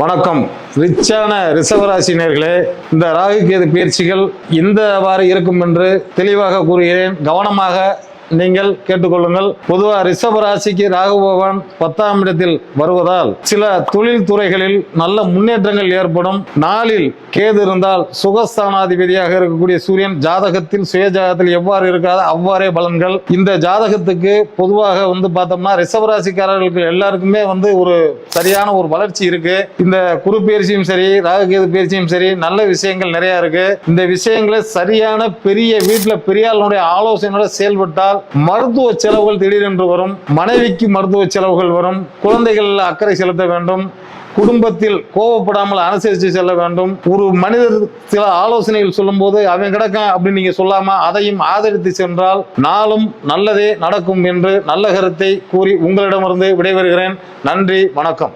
வணக்கம். ரிச்சான ரிஷபராசினியர்களே இந்த ராகு கேது பயிற்சிகள் இந்த வாரம் இருக்கும் என்று தெளிவாக கூறுகிறேன். கவனமாக நீங்கள் கேட்டுக்கொள்ளுங்கள். பொதுவாக ரிஷப ராசிக்கு ராகு பகவான் பத்தாம் இடத்தில் வருவதால் சில தொழில் துறைகளில் நல்ல முன்னேற்றங்கள் ஏற்படும். நாளில் கேது இருந்தால் சுகஸ்தானாதிபதியாக இருக்கக்கூடிய சூரியன் ஜாதகத்தில் சுய ஜாதகத்தில் எவ்வாறு இருக்காது அவ்வாறே பலன்கள். இந்த ஜாதகத்துக்கு பொதுவாக வந்து பார்த்தோம்னா ரிஷபராசிக்காரர்களுக்கு எல்லாருக்குமே வந்து ஒரு சரியான ஒரு வளர்ச்சி இருக்கு. இந்த குரு பயிற்சியும் சரி ராகுகேது பயிற்சியும் சரி நல்ல விஷயங்கள் நிறைய இருக்கு. இந்த விஷயங்களை சரியான பெரிய வீட்டில் பெரியாளுடைய ஆலோசனையோட செயல்பட்டால் மருத்துவ செலவுகள் திடீரென்று வரும் மனைவிக்கு மருத்துவ செலவுகள் வரும் குழந்தைகள் அக்கறை செலுத்த வேண்டும் குடும்பத்தில் கோவப்படாமல் அனுசரித்து செல்ல வேண்டும். ஒரு மனிதர் சில ஆலோசனைகள் சொல்லும்போது அவன் கிடக்கான் அப்படின்னு நீங்க சொல்லாம அதையும் ஆதரித்து சென்றால் நாளும் நல்லதே நடக்கும் என்று நல்ல கருத்தை கூறி உங்களிடமிருந்து விடைபெறுகிறேன். நன்றி வணக்கம்.